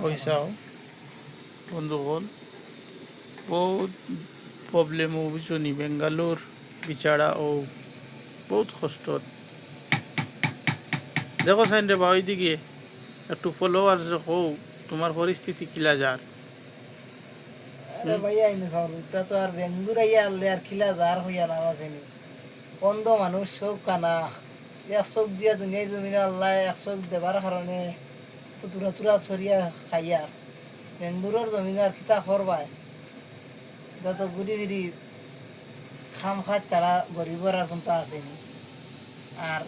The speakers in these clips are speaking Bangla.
পয়সাও বন্ধুগণ প্রবলেম ও বুঝনি। বেঙ্গালোর বিচারা ও বহুত কষ্ট দেখো সাইন রে বা ওইদিকে একটু ফলোয়ার হও তোমার পরিস্থিতি কিলা যার। ভাইয়া তা তো আর বেঙ্গুর আইয়া আনলে আর খিলা জার হইয়া না। আসেনি অন্ধ মানুষ চোখ কানা। এক চোখ দিয়া দুনিয়ায় জমিনে আল্লাহ এক চোখ দেবার কারণে তো তুরা তুরা ছড়িয়া খাইয়া। বেঙ্গুরের জমিনে আর কিতা করবাই যত ঘুরি ফিরি খাম খাত চালা গরিবর আর কোনটা আসেনি আর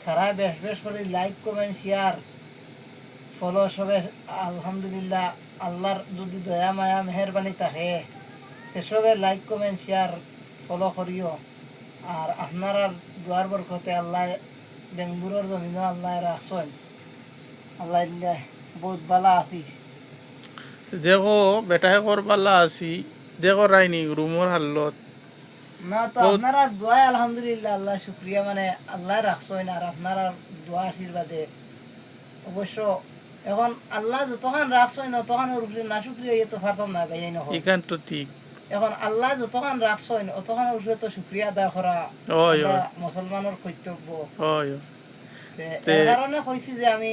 সারা বেশ বেশ করে লাইক কমেন্ট শেয়ার ফলো সবে আলহামদুলিল্লাহ আল্লাহর যদি দয়া, মায়া মেহরবানি থাকে সবে লাইক কমেন্ট শেয়ার ফলো করিও আর আপনারা দুয়ার বরকতে আল্লাহ বেঙ্গুলোর জমিন আল্লাহ রাখছেন আল্লাহ বহুত বালা আছিস দেখো বেটাহে করবালা আছি দেখো রাইনি রুমর হাল্লত। না তো আপনারা দোয়া আলহামদুলিল্লাহ আল্লাহ শুক্রিয়া মানে আল্লাহ রাখছেন আর আপনারা দোয়া আশীর্বাদে। অবশ্য এখন আল্লাহ যতক্ষণ রাখছেন ততক্ষণের উপরে না শুক্রিয়া ইয়ে তো পারতাম না ভাই নহয় এখান তো ঠিক। এখন আল্লাহ যতক্ষণ রাখছেন অতক্ষণের উপরে তো শুক্রিয়া আদায় করা মুসলমানের কর্তব্য কারণে কইছি যে আমি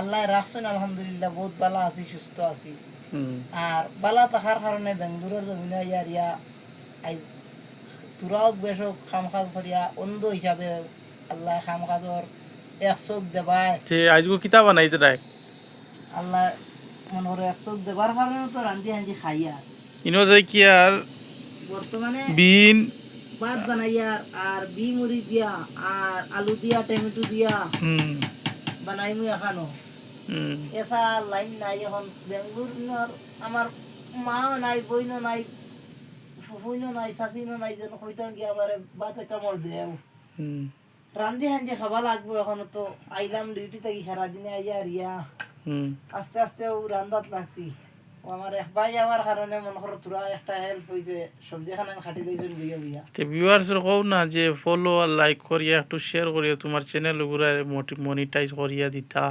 আল্লাহ রাখছেন আলহামদুলিল্লাহ বহুত ভালো আছি সুস্থ আছি। আর বালা থাকার কারণে বেঙ্গুলোর জমিনে ইয়ার ইয়া তুরাও বেশ খাম কাজ করিয়া অন্ধ হিসাবে আল্লাহ খাম কাজর এক চোখ দেবায় আজকে কিতা বানাইতে রায় আল্লাহ মনে করে এক চোখ দেবার কারণে তো রান্ধি হাঁজি খাইয়া ইনো যাই কি আর বর্তমানে বিন। ভাত বানাইয়া আর বি মুড়ি দিয়া আর আলু দিয়া টমেটো দিয়া। হুম বানাইমু এখানো। এসা লাইন নাই এখন বেঙ্গুর আমার মাও নাই বইনও নাই ফুফুইনও নাই শাশিনো নাই যেন হইতাম কি আমার বাতে কামড় দেও। হুম। রান্ধি হান্ধি খাবা লাগবো এখন তো। আইলাম ডিউটি থাকি সারাদিনে আইয়া আর ইয়া আস্তে আস্তে ও রান্দাত লাগছি। মনে কও না যে ফলো আর লাইক করিয়া একটু শেয়ার করিয়া তোমার চ্যানেলগুলা মনিটাইজ করিয়া দিতা।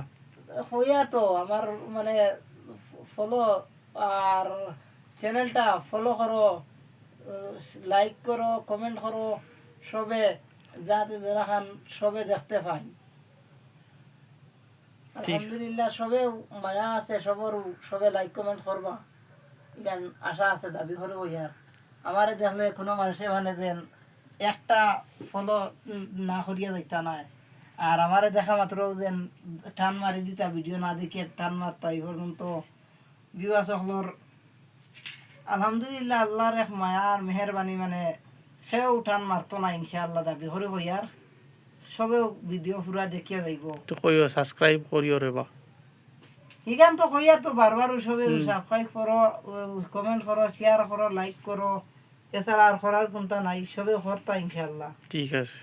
হইয়া তো আমার মানে ফলো আর চ্যানেলটা ফলো করো লাইক করো কমেন্ট করো সবে যাতে সবে দেখতে পাই। আলহামদুলিল্লাহ সবে মায়া আছে সবে লাইক কমেন্ট করবা। ইগান আশা আছে দাবি করে ইয়ার। আমারে দেখলে কোনো মানুষে মানে যেন একটা ফলো না করিয়া যাইতা নাই। আর আমারে দেখা মাত্র যেন টান মারি দিতা ভিডিও না দেখে টান মারতা এই পর্যন্ত বিবাহ সকলর আলহামদুলিল্লাহ আল্লাহর এক মায়ার মেহরবানি মানে সেও টান মারতো না ইনশাআল্লাহ দাবি করে হইয়ার সবেও ভিডিও পুরা দেখিয়া যাইব তো কইও সাবস্ক্রাইব করিও রে বা। ইগান তো কইয়ার তো বারবার সবে সাবস্ক্রাইব করো কমেন্ট করো শেয়ার করো লাইক করো এছাড়া আর করার কোনটা নাই সবে করতা ইনশাআল্লাহ। ঠিক আছে।